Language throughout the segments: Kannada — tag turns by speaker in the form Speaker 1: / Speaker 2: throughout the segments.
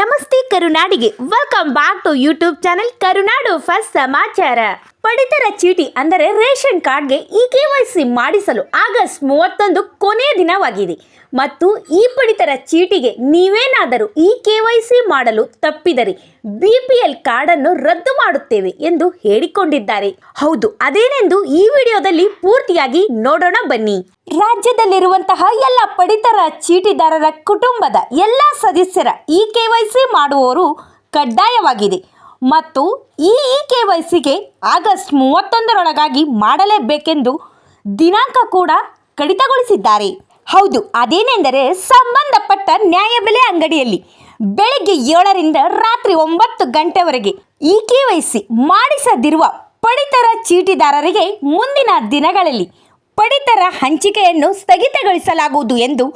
Speaker 1: ನಮಸ್ತೆ ಕರುನಾಡಿಗೆ. Welcome back to YouTube channel Karunadu first ಸಮಾಚಾರ. ಪಡಿತರ ಚೀಟಿ ಅಂದರೆ ರೇಷನ್ ಕಾರ್ಡ್ಗೆ ಇ ಕೆ ವೈ ಸಿ ಮಾಡಿಸಲು ಆಗಸ್ಟ್ ಮೂವತ್ತೊಂದು ಕೊನೆಯ ದಿನವಾಗಿದೆ. ಮತ್ತು ಈ ಪಡಿತರ ಚೀಟಿಗೆ ನೀವೇನಾದರೂ ಇ ಕೆ ವೈ ಸಿ ಮಾಡಲು ತಪ್ಪಿದರೆ ಬಿ ಪಿ ಎಲ್ ಕಾರ್ಡನ್ನು ರದ್ದು ಮಾಡುತ್ತೇವೆ ಎಂದು ಹೇಳಿಕೊಂಡಿದ್ದಾರೆ. ಹೌದು, ಅದೇನೆಂದು ಈ ವಿಡಿಯೋದಲ್ಲಿ ಪೂರ್ತಿಯಾಗಿ ನೋಡೋಣ ಬನ್ನಿ. ರಾಜ್ಯದಲ್ಲಿರುವಂತಹ ಎಲ್ಲ ಪಡಿತರ ಚೀಟಿದಾರರ ಕುಟುಂಬದ ಎಲ್ಲ ಸದಸ್ಯರ ಇ ಕೆ ವೈ ಸಿ ಮಾಡುವವರು ಕಡ್ಡಾಯವಾಗಿದೆ. ಮತ್ತು ಈ ಇ ಕೆ ವೈ ಸಿಗೆ ಆಗಸ್ಟ್ ಮೂವತ್ತೊಂದರೊಳಗಾಗಿ ಮಾಡಲೇಬೇಕೆಂದು ದಿನಾಂಕ ಕೂಡ ಕಡಿತಗೊಳಿಸಿದ್ದಾರೆ. ಹೌದು, ಅದೇನೆಂದರೆ ಸಂಬಂಧಪಟ್ಟ ನ್ಯಾಯಬೆಲೆ ಅಂಗಡಿಯಲ್ಲಿ ಬೆಳಗ್ಗೆ ಏಳರಿಂದ ರಾತ್ರಿ ಒಂಬತ್ತು ಗಂಟೆವರೆಗೆ ಇ ಕೆ ವೈ ಸಿ ಮಾಡಿಸದಿರುವ ಪಡಿತರ ಚೀಟಿದಾರರಿಗೆ ಮುಂದಿನ ದಿನಗಳಲ್ಲಿ ಪಡಿತರ ಹಂಚಿಕೆಯನ್ನು ಸ್ಥಗಿತಗೊಳಿಸಲಾಗುವುದು ಎಂದು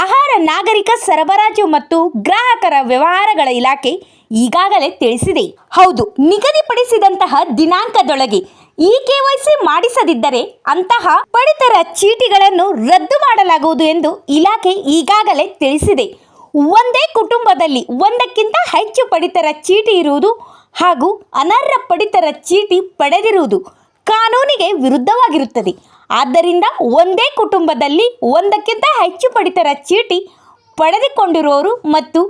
Speaker 1: ಆಹಾರ ನಾಗರಿಕ ಸರಬರಾಜು ಮತ್ತು ಗ್ರಾಹಕರ ವ್ಯವಹಾರಗಳ ಇಲಾಖೆ ಈಗಾಗಲೇ ತಿಳಿಸಿದೆ. ಹೌದು, ನಿಗದಿಪಡಿಸಿದಂತಹ ದಿನಾಂಕದೊಳಗೆ ಇ ಕೆವೈಸಿ ಮಾಡಿಸದಿದ್ದರೆ ಅಂತಹ ಪಡಿತರ ಚೀಟಿಗಳನ್ನು ರದ್ದು ಮಾಡಲಾಗುವುದು ಎಂದು ಇಲಾಖೆ ಈಗಾಗಲೇ ತಿಳಿಸಿದೆ. ಒಂದೇ ಕುಟುಂಬದಲ್ಲಿ ಒಂದಕ್ಕಿಂತ ಹೆಚ್ಚು ಪಡಿತರ ಚೀಟಿ ಇರುವುದು ಹಾಗೂ ಅನರ್ಹ ಪಡಿತರ ಚೀಟಿ ಪಡೆದಿರುವುದು ಕಾನೂನಿಗೆ ವಿರುದ್ಧವಾಗಿರುತ್ತದೆ. ಆದ್ದರಿಂದ ಒಂದೇ ಕುಟುಂಬದಲ್ಲಿ ಒಂದಕ್ಕಿಂತ ಹೆಚ್ಚು ಪಡಿತರ ಚೀಟಿ ಪಡೆದುಕೊಂಡಿರುವವರು ಮತ್ತು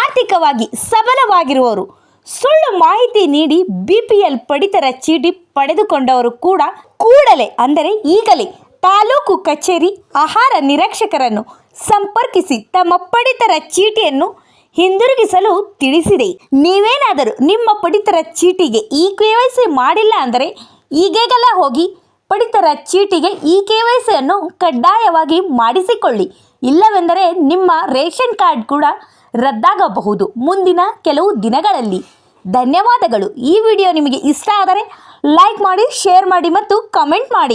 Speaker 1: ಆರ್ಥಿಕವಾಗಿ ಸಬಲವಾಗಿರುವವರು. ಸುಳ್ಳು ಮಾಹಿತಿ ನೀಡಿ ಬಿ ಪಿ ಎಲ್ ಪಡಿತರ ಚೀಟಿ ಪಡೆದುಕೊಂಡವರು ಕೂಡ ಕೂಡಲೇ, ಅಂದರೆ ಈಗಲೇ, ತಾಲೂಕು ಕಚೇರಿ ಆಹಾರ ನಿರೀಕ್ಷಕರನ್ನು ಸಂಪರ್ಕಿಸಿ ತಮ್ಮ ಪಡಿತರ ಚೀಟಿಯನ್ನು ಹಿಂದಿರುಗಿಸಲು ತಿಳಿಸಿದೆ. ನೀವೇನಾದರೂ ನಿಮ್ಮ ಪಡಿತರ ಚೀಟಿಗೆ ಈ ಕೆ ವೈ ಸಿ ಮಾಡಿಲ್ಲ ಅಂದರೆ ಈಗೇಗಲ ಹೋಗಿ ಪಡಿತರ ಚೀಟಿಗೆ ಈ ಕೆ ವೈ ಸಿಯನ್ನು ಕಡ್ಡಾಯವಾಗಿ ಮಾಡಿಸಿಕೊಳ್ಳಿ. ಇಲ್ಲವೆಂದರೆ ನಿಮ್ಮ ರೇಷನ್ ಕಾರ್ಡ್ ಕೂಡ ರದ್ದಾಗಬಹುದು. ಮುಂದಿನ ಕೆಲವು ದಿನಗಳಲ್ಲಿ. ಧನ್ಯವಾದಗಳು. ಈ ವಿಡಿಯೋ ನಿಮಗೆ ಇಷ್ಟ ಆದರೆ ಲೈಕ್ ಮಾಡಿ, ಶೇರ್ ಮಾಡಿ ಮತ್ತು ಕಮೆಂಟ್ ಮಾಡಿ.